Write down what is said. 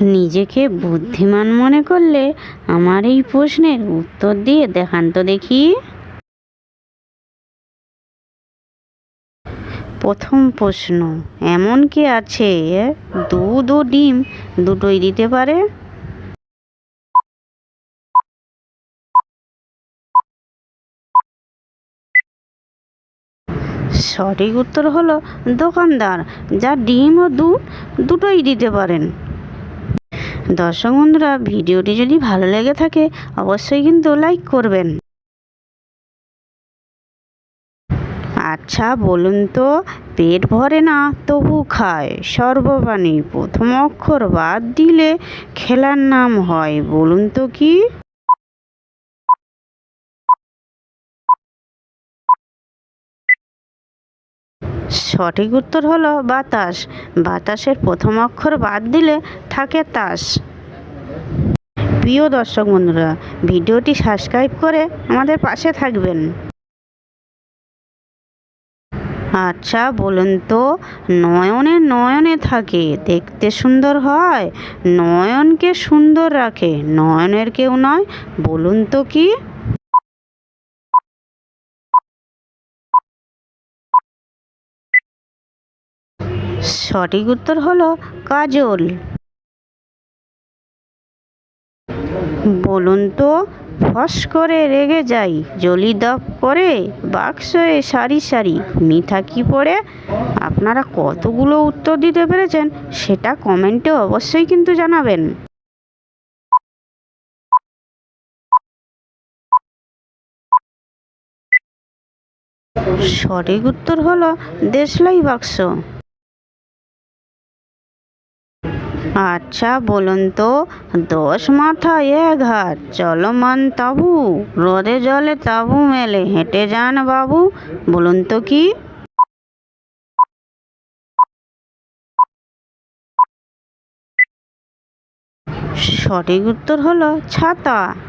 নিজেকে বুদ্ধিমান মনে করলে আমার এই প্রশ্নের উত্তর দিয়ে দেখান তো দেখি। প্রথম প্রশ্ন, এমন কে আছে দুধ ও ডিম দুটোই দিতে পারে? সঠিক উত্তর হলো দোকানদার যা ডিম ও দুধ দুটোই দিতে পারেন। দর্শক বন্ধুরা, ভিডিওটি যদি ভালো লেগে থাকে, অবশ্যই কিন্তু লাইক করবেন। আচ্ছা বলুন তো, পেট ভরে না, তবু খায়। সর্বপ্রাণী প্রথম অক্ষর বাদ দিলে খেলার নাম হয়, বলুন তো কি? সঠিক উত্তর হলো বাতাস। বাতাসের প্রথম অক্ষর বাদ দিলে থাকে তাস। প্রিয় দর্শক বন্ধুরা, ভিডিওটি সাবস্ক্রাইব করে আমাদের পাশে থাকবেন। আচ্ছা বলুন তো, নয়নে নয়নে থাকে, দেখতে সুন্দর হয়। নয়নকে সুন্দর রাখে, নয়নের কেউ নয়, বলুন তো কি? সঠিক উত্তর হলো কাজল। বলুন তো, ফস করে রেগে যাই, জলি দাপ করে বাক্সয়ে সারি সারি, মিঠা কি পড়ে? আপনারা কতগুলো উত্তর দিতে পেরেছেন, সেটা কমেন্টে অবশ্যই কিন্তু জানাবেন। সঠিক উত্তর হলো দেশলাই বাক্স। আচ্ছা বলুন তো দশ মাথা এক হাত, চলমান তাবু, রোদে জলে তাবু মেলে, হেঁটে যান বাবু, বলুন তো কি? সঠিক উত্তর হলো ছাতা।